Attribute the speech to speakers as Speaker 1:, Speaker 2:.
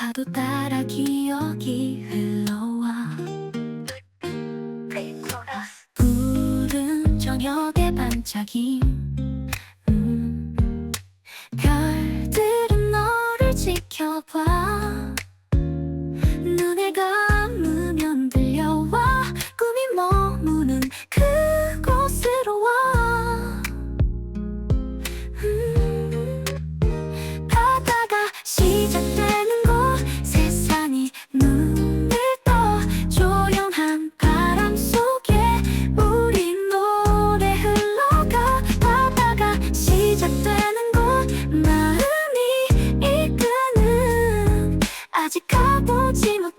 Speaker 1: 파도 따라 기억이 흘러와 푸른 저녁의 반짝임 음. 별들은 너를 지켜봐 同じちも